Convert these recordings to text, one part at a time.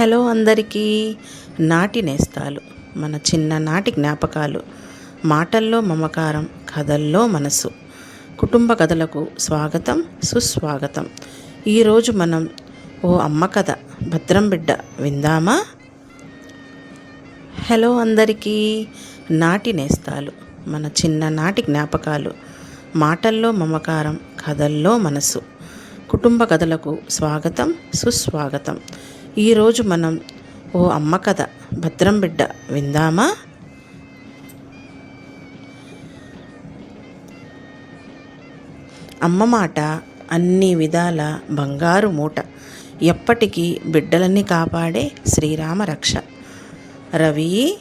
Hello అందరికీ నాటి నేస్తాలు మన చిన్ననాటి జ్ఞాపకాలు మాటల్లో మమకారం కథల్లో మనసు కుటుంబ కథలకు స్వాగతం సుస్వాగతం. ఈరోజు మనం ఓ అమ్మ కథ భద్రం బిడ్డ విందామా? హలో అందరికీ నాటి నేస్తాలు మన చిన్ననాటి జ్ఞాపకాలు మాటల్లో మమకారం కథల్లో మనసు కుటుంబ కథలకు స్వాగతం సుస్వాగతం. ఈరోజు మనం ఓ అమ్మ కథ భద్రం బిడ్డ విందామా? అమ్మ మాట అన్ని విధాల బంగారు మూట. ఎప్పటికీ బిడ్డలన్నీ కాపాడే శ్రీరామ రక్ష. రవి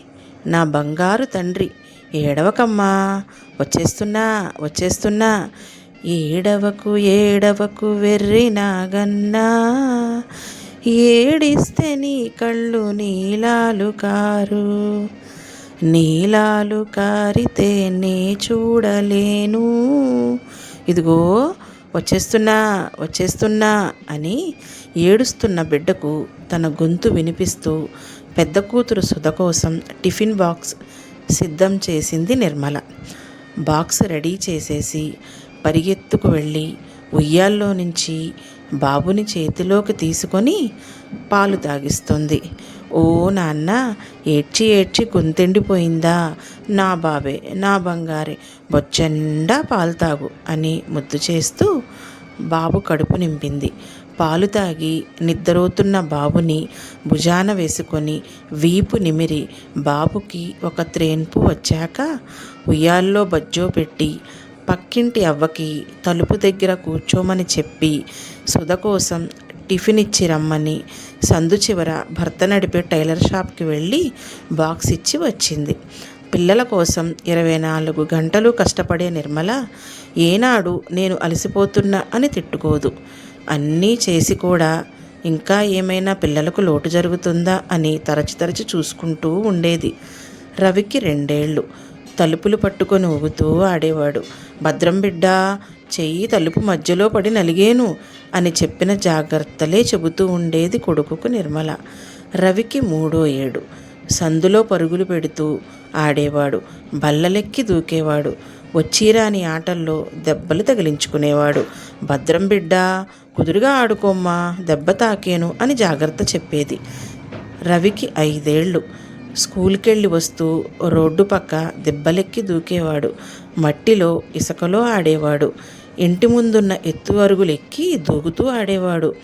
నా బంగారు తండ్రి ఏడవకమ్మా. వచ్చేస్తున్నా వచ్చేస్తున్నా. ఏడవకు ఏడవకు వెర్రి నాగన్నా. ఏడిస్తే నీ కళ్ళు నీలాలు కారు. నీలాలు కారితే నే చూడలేను. ఇదిగో వచ్చేస్తున్నా వచ్చేస్తున్నా అని ఏడుస్తున్న బిడ్డకు తన గొంతు వినిపిస్తూ పెద్ద కూతురు సుధ కోసం టిఫిన్ బాక్స్ సిద్ధం చేసింది నిర్మల. బాక్స్ రెడీ చేసేసి పరిగెత్తుకు వెళ్ళి ఉయ్యాల్లో నుంచి బాబుని చేతిలోకి తీసుకొని పాలు తాగిస్తుంది. ఓ నాన్న ఏడ్చి ఏడ్చి గొంతెండిపోయిందా? నా బాబే నా బంగారే బొచ్చండా పాలు తాగు అని ముద్దు చేస్తూ బాబు కడుపు నింపింది. పాలు తాగి నిద్రవుతున్న బాబుని భుజాన వేసుకొని వీపు నిమిరి బాబుకి ఒక త్రేన్పు వచ్చాక ఉయ్యాల్లో బజ్జో పెట్టి పక్కింటి అవ్వకి తలుపు దగ్గర కూర్చోమని చెప్పి సుధ కోసం టిఫిన్ ఇచ్చి రమ్మని సందు చివర భర్త నడిపే టైలర్ షాప్కి వెళ్ళి బాక్స్ ఇచ్చి వచ్చింది. పిల్లల కోసం ఇరవై నాలుగు గంటలు కష్టపడే నిర్మల ఏనాడు నేను అలసిపోతున్నా అని తిట్టుకోదు. అన్నీ చేసి కూడా ఇంకా ఏమైనా పిల్లలకు లోటు జరుగుతుందా? అని తరచి తరచి చూసుకుంటూ ఉండేది. రవికి రెండేళ్ళు తలుపులు పట్టుకొని ఊగుతూ ఆడేవాడు. భద్రం బిడ్డ చెయ్యి తలుపు మధ్యలో పడి నలిగేను అని చెప్పిన జాగ్రత్తలే చెబుతూ ఉండేది కొడుకుకు నిర్మల. రవికి మూడో ఏడు. సందులో పరుగులు పెడుతూ ఆడేవాడు. బల్లలెక్కి దూకేవాడు. వచ్చిరాని ఆటల్లో దెబ్బలు తగిలించుకునేవాడు. భద్రం బిడ్డ కుదురుగా ఆడుకోమ్మా దెబ్బ తాకేను అని జాగ్రత్త చెప్పేది. రవికి ఐదేళ్ళు. స్కూల్కి వెళ్ళి వస్తూ రోడ్డు పక్క దెబ్బలెక్కి దూకేవాడు. మట్టిలో ఇసుకలో ఆడేవాడు. ఇంటి ముందున్న ఎత్తు అరుగులెక్కి దూకుతూ ఆడేవాడు.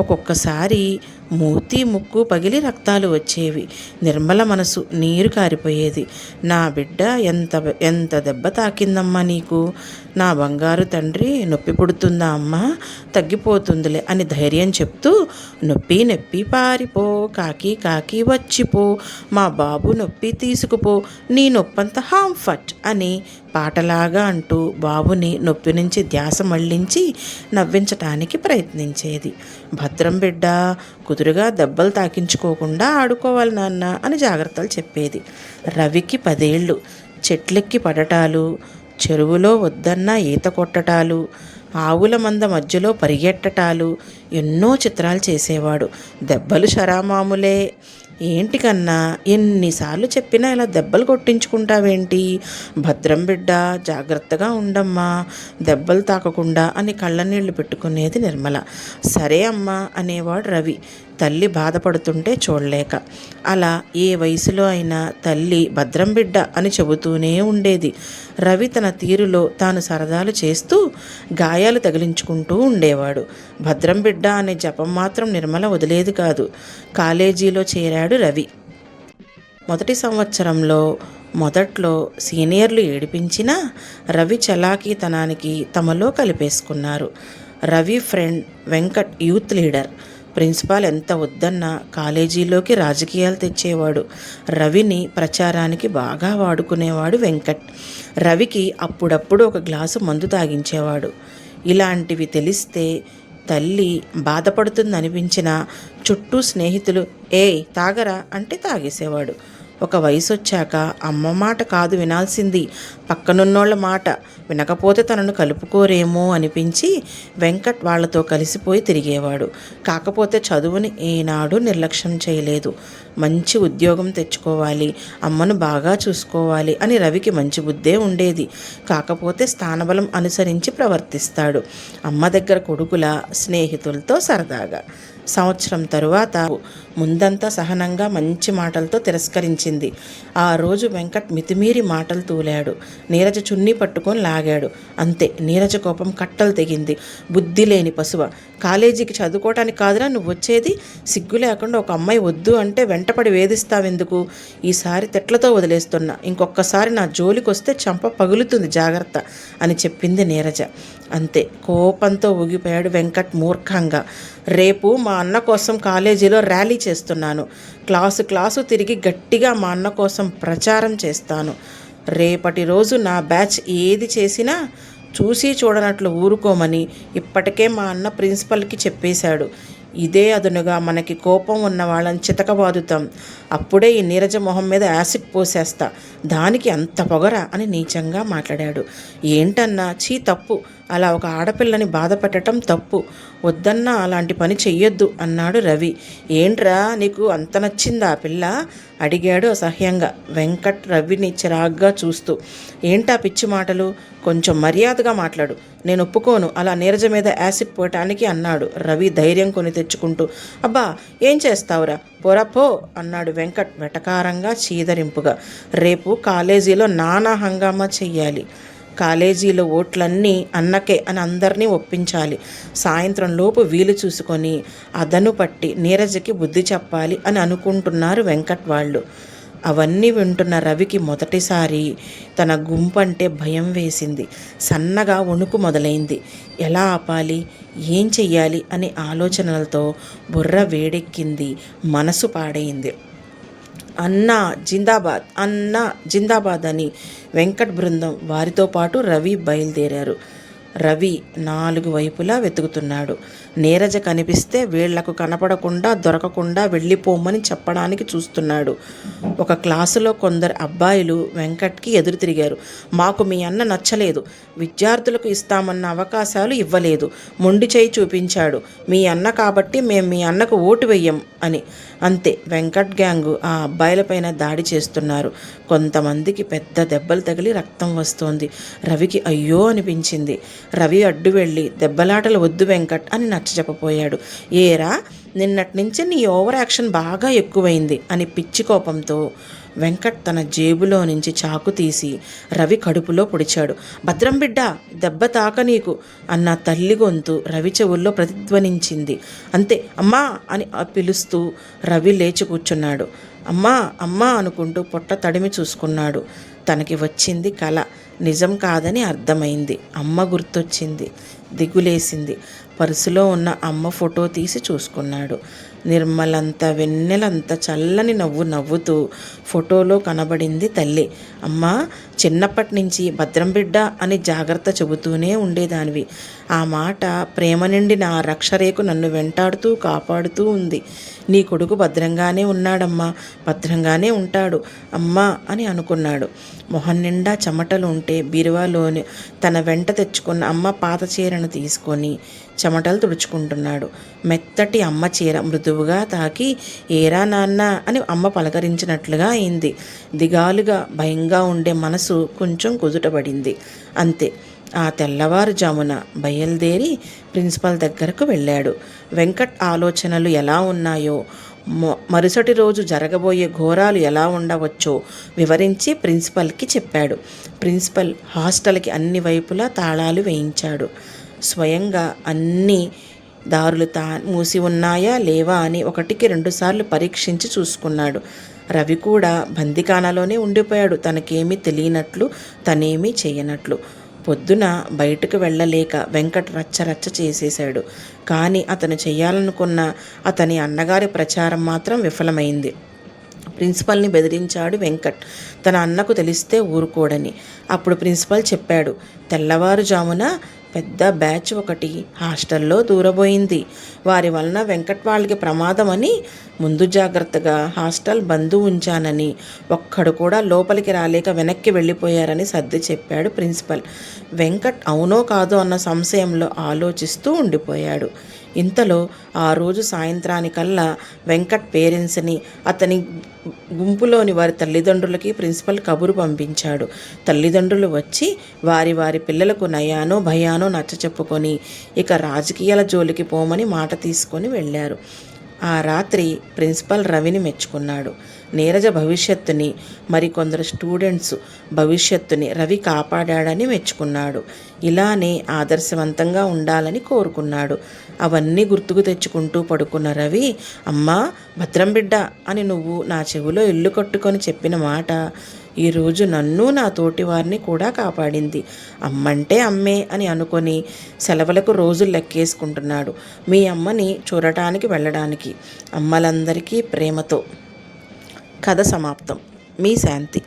ఒక్కొక్కసారి మూతి ముక్కు పగిలి రక్తాలు వచ్చేవి. నిర్మల మనసు నీరు కారిపోయేది. నా బిడ్డ ఎంత ఎంత దెబ్బ తాకిందమ్మా నీకు? నా బంగారు తండ్రి నొప్పి పుడుతుందా అమ్మా? తగ్గిపోతుందిలే అని ధైర్యం చెప్తూ నొప్పి నొప్పి పారిపో కాకి కాకి వచ్చిపో మా బాబు నొప్పి తీసుకుపో నీ నొప్పంత హాంఫట్ అని పాటలాగా అంటూ బాబుని నొప్పి నుంచి ధ్యాస మళ్ళించి నవ్వించటానికి ప్రయత్నించేది. భద్రం బిడ్డ కుదురుగా దెబ్బలు తాకించుకోకుండా ఆడుకోవాలి నాన్న అని జాగ్రత్తలు చెప్పేది. రవికి పదేళ్ళు. చెట్లెక్కి పడటాలు. చెరువులో వద్దన్న ఈత కొట్టటాలు. ఆవుల మంద మధ్యలో పరిగెట్టటాలు. ఎన్నో చిత్రాలు చేసేవాడు. దెబ్బలు షరామాములే. ఏంటి కన్నా ఎన్నిసార్లు చెప్పినా ఇలా దెబ్బలు కొట్టించుకుంటావేంటి? భద్రం బిడ్డ జాగ్రత్తగా ఉండమ్మా. దెబ్బలు తాకకుండా అని కళ్ళనీళ్ళు పెట్టుకునేది నిర్మల. సరే అమ్మా అనేవాడు రవి. తల్లి బాధపడుతుంటే చూడలేక. అలా ఏ వయసులో అయినా తల్లి భద్రం బిడ్డ అని చెబుతూనే ఉండేది. రవి తన తీరులో తాను సరదాలు చేస్తూ గాయాలు తగిలించుకుంటూ ఉండేవాడు. భద్రం బిడ్డ అనే జపం మాత్రం నిర్మల వదిలేదు కాదు. కాలేజీలో చేరాడు రవి. మొదటి సంవత్సరంలో మొదట్లో సీనియర్లు ఏడిపించినా రవి చలాకీతనానికి తమలో కలిపేసుకున్నారు. Ravi friend Venkat youth leader. Principal ఎంత వద్దన్నా కాలేజీలోకి రాజకీయాలు తెచ్చేవాడు. రవిని ప్రచారానికి బాగా వాడుకునేవాడు వెంకట్. రవికి అప్పుడప్పుడు ఒక గ్లాసు మందు తాగించేవాడు. ఇలాంటివి తెలిస్తే తల్లి బాధపడుతుందనిపించిన చుట్టూ స్నేహితులు ఏయ్ తాగరా అంటే తాగేసేవాడు. ఒక వయసు వచ్చాక అమ్మ మాట కాదు వినాల్సింది. పక్కనున్నోళ్ళ మాట. వినకపోతే తనను కలుపుకోరేమో అనిపించి వెంకట్ వాళ్ళతో కలిసిపోయి తిరిగేవాడు. కాకపోతే చదువుని ఏనాడు నిర్లక్ష్యం చేయలేదు. మంచి ఉద్యోగం తెచ్చుకోవాలి. అమ్మను బాగా చూసుకోవాలి అని రవికి మంచి బుద్ధే ఉండేది. కాకపోతే స్థానబలం అనుసరించి ప్రవర్తిస్తాడు. అమ్మ దగ్గర కొడుకుల స్నేహితులతో సరదాగా. సంవత్సరం తరువాత ముందంతా సహనంగా మంచి మాటలతో తిరస్కరించింది. ఆ రోజు వెంకట్ మితిమీరి మాటలు తూలాడు. నీరజ చున్నీ పట్టుకొని లాగాడు. అంతే నీరజ కోపం కట్టలు తెగింది. బుద్ధి లేని పశువ. కాలేజీకి చదువుకోవటానికి కాదురా నువ్వు వచ్చేది? సిగ్గు లేకుండా ఒక అమ్మాయి వద్దు అంటే వెంటపడి వేధిస్తావెందుకు? ఈసారి తెట్లతో వదిలేస్తున్నా. ఇంకొకసారి నా జోలికి వస్తే చంప పగులుతుంది జాగ్రత్త అని చెప్పింది నీరజ. అంతే. కోపంతో ఊగిపోయాడు వెంకట్ మూర్ఖంగా. రేపు మా అన్న కోసం కాలేజీలో ర్యాలీ చేస్తున్నాను. క్లాసు క్లాసు తిరిగి గట్టిగా మా అన్న కోసం ప్రచారం చేస్తాను. రేపటి రోజు నా బ్యాచ్ ఏది చేసినా చూసి చూడనట్లు ఊరుకోమని ఇప్పటికే మా అన్న ప్రిన్సిపల్కి చెప్పేశాడు. ఇదే అదునుగా మనకి కోపం ఉన్న వాళ్ళని చితకబాదుతాం. అప్పుడే ఈ నీరజ మొహం మీద యాసిడ్ పోసేస్తా. దానికి అంత పొగరా అని నీచంగా మాట్లాడాడు. ఏంటన్నా? చీ తప్పు. అలా ఒక ఆడపిల్లని బాధ పెట్టడం తప్పు. వద్దన్నా అలాంటి పని చెయ్యొద్దు అన్నాడు రవి. ఏంట్రా? నీకు అంత నచ్చిందా ఆ పిల్ల? అడిగాడు అసహ్యంగా. వెంకట్ రవిని చిరాగ్గా చూస్తూ ఏంటా పిచ్చి మాటలు? కొంచెం మర్యాదగా మాట్లాడు. నేను ఒప్పుకోను. అలా నీరజ మీద యాసిడ్ పోయటానికి అన్నాడు. రవి ధైర్యం కొని తెచ్చుకుంటూ అబ్బా ఏం చేస్తావురా? పోరా పో అన్నాడు వెంకట్ వెటకారంగా చీదరింపుగా. రేపు కాలేజీలో నానా హంగామా చెయ్యాలి. కాలేజీలో ఓట్లన్నీ అన్నకే అని అందరినీ ఒప్పించాలి. సాయంత్రం లోపు వీలు చూసుకొని అదను పట్టి నీరజకి బుద్ధి చెప్పాలి అని అనుకుంటున్నారు వెంకట్ వాళ్ళు అవన్నీ వింటున్న రవికి మొదటిసారి తన గుంపంటే భయం వేసింది. సన్నగా వణుకు మొదలైంది. ఎలా ఆపాలి? ఏం చెయ్యాలి? అనే ఆలోచనలతో బుర్ర వేడెక్కింది. మనసు పాడైంది. అన్నా జిందాబాద్ అన్నా జిందాబాద్ అని వెంకట్ బృందం వారితో పాటు రవి బయలుదేరారు. రవి నాలుగు వైపులా వెతుకుతున్నాడు. నీరజ కనిపిస్తే వీళ్ళకు కనపడకుండా దొరకకుండా వెళ్ళిపోమని చెప్పడానికి చూస్తున్నాడు. ఒక క్లాసులో కొందరు అబ్బాయిలు వెంకట్కి ఎదురు తిరిగారు. మాకు మీ అన్న నచ్చలేదు. విద్యార్థులకు ఇస్తామన్న అవకాశాలు ఇవ్వలేదు. మొండి చేయి చూపించాడు. మీ అన్న కాబట్టి మేము మీ అన్నకు ఓటు వెయ్యం అని. అంతే వెంకట్ గ్యాంగు ఆ అబ్బాయిలపైన దాడి చేస్తున్నారు. కొంతమందికి పెద్ద దెబ్బలు తగిలి రక్తం వస్తోంది. రవికి అయ్యో అనిపించింది. రవి అడ్డు వెళ్ళి దెబ్బలాటలు వద్దు వెంకట్ అని నచ్చజెప్పపోయాడు ఏరా నిన్నటి నుంచి నీ ఓవర్ యాక్షన్ బాగా ఎక్కువైంది అని పిచ్చి కోపంతో వెంకట్ తన జేబులో నుంచి చాకు తీసి రవి కడుపులో పొడిచాడు. భద్రం బిడ్డ దెబ్బ తాక నీకు అన్న తల్లి గొంతు రవి చెవుల్లో ప్రతిధ్వనించింది. అంతే అమ్మా అని పిలుస్తూ రవి లేచి కూర్చున్నాడు. అమ్మా అమ్మా అనుకుంటూ పొట్ట తడిమి చూసుకున్నాడు. తనకి వచ్చింది కళ నిజం కాదని అర్థమైంది. అమ్మ గుర్తొచ్చింది. దిగులేసింది. పర్సులో ఉన్న అమ్మ ఫోటో తీసి చూసుకున్నాడు. నిర్మలంత వెన్నెలంత చల్లని నవ్వు నవ్వుతూ ఫోటోలో కనబడింది తల్లి. అమ్మ చిన్నప్పటి నుంచి భద్రం బిడ్డ అని జాగ్రత్త చెబుతూనే ఉండేదానివి. ఆ మాట ప్రేమ నిండిన ఆ రక్షరేకు నన్ను వెంటాడుతూ కాపాడుతూ ఉంది. నీ కొడుకు భద్రంగానే ఉన్నాడమ్మా భద్రంగానే ఉంటాడు అమ్మా అని అనుకున్నాడు. మొహం నిండా చెమటలు ఉంటే బీరువాలోని తన వెంట తెచ్చుకున్న అమ్మ పాత చీరను తీసుకొని చెమటలు తుడుచుకుంటున్నాడు. మెత్తటి అమ్మ చీర మృదువుగా తాకి ఏరా నాన్న అని అమ్మ పలకరించినట్లుగా అయింది. దిగాలుగా భయంగా ఉండే మనసు కొంచెం కుదుటపడింది. అంతే ఆ తెల్లవారుజామున బయలుదేరి ప్రిన్సిపల్ దగ్గరకు వెళ్ళాడు. వెంకట్ ఆలోచనలు ఎలా ఉన్నాయో మరుసటి రోజు జరగబోయే ఘోరాలు ఎలా ఉండవచ్చో వివరించి ప్రిన్సిపల్కి చెప్పాడు. ప్రిన్సిపల్ హాస్టల్కి అన్ని వైపులా తాళాలు వేయించాడు. స్వయంగా అన్ని దారులు తా మూసి ఉన్నాయా లేవా అని ఒకటికి రెండుసార్లు పరీక్షించి చూసుకున్నాడు. రవి కూడా బందికానాలోనే ఉండిపోయాడు. తనకేమీ తెలియనట్లు తనేమీ చేయనట్లు. పొద్దున బయటకు వెళ్ళలేక వెంకట్ రచ్చ రచ్చ చేసేశాడు. కానీ అతను చేయాలనుకున్న అతని అన్నగారి ప్రచారం మాత్రం విఫలమైంది. ప్రిన్సిపల్ని బెదిరించాడు వెంకట్. తన అన్నకు తెలిస్తే ఊరుకోడని. అప్పుడు ప్రిన్సిపల్ చెప్పాడు తెల్లవారుజామున పెద్ద బ్యాచ్ ఒకటి హాస్టల్లో దూరబోయింది. వారి వలన వెంకట్ వాళ్ళకి ప్రమాదమని ముందు జాగ్రత్తగా హాస్టల్ బంధు ఉంచానని. ఒక్కడు కూడా లోపలికి రాలేక వెనక్కి వెళ్ళిపోయారని సర్ది చెప్పాడు ప్రిన్సిపల్. వెంకట్ అవునో కాదో అన్న సంశయంలో ఆలోచిస్తూ ఉండిపోయాడు. ఇంతలో ఆ రోజు సాయంత్రానికల్లా వెంకట్ పేరెంట్స్ని అతని గుంపులోని వారి తల్లిదండ్రులకి ప్రిన్సిపల్ కబురు పంపించాడు. తల్లిదండ్రులు వచ్చి వారి వారి పిల్లలకు నయానో భయానో నచ్చ చెప్పుకొని ఇక రాజకీయాల జోలికి పోమని మాట తీసుకొని వెళ్ళారు. ఆ రాత్రి ప్రిన్సిపల్ రవిని మెచ్చుకున్నాడు. నీరజ భవిష్యత్తుని మరికొందరు స్టూడెంట్స్ భవిష్యత్తుని రవి కాపాడాడని మెచ్చుకున్నాడు. ఇలానే ఆదర్శవంతంగా ఉండాలని కోరుకున్నాడు. అవన్నీ గుర్తుకు తెచ్చుకుంటూ పడుకున్న రవి అమ్మా భద్రం బిడ్డ అని నువ్వు నా చెవిలో ఇల్లు కట్టుకొని చెప్పిన మాట ఈరోజు నన్ను నా తోటి వారిని కూడా కాపాడింది. అమ్మంటే అమ్మే అని అనుకొని సెలవులకు రోజులు లెక్కేసుకుంటున్నాడు మీ అమ్మని చూడటానికి వెళ్ళడానికి. అమ్మలందరికీ ప్రేమతో. కథ సమాప్తం. మీ శాంతి.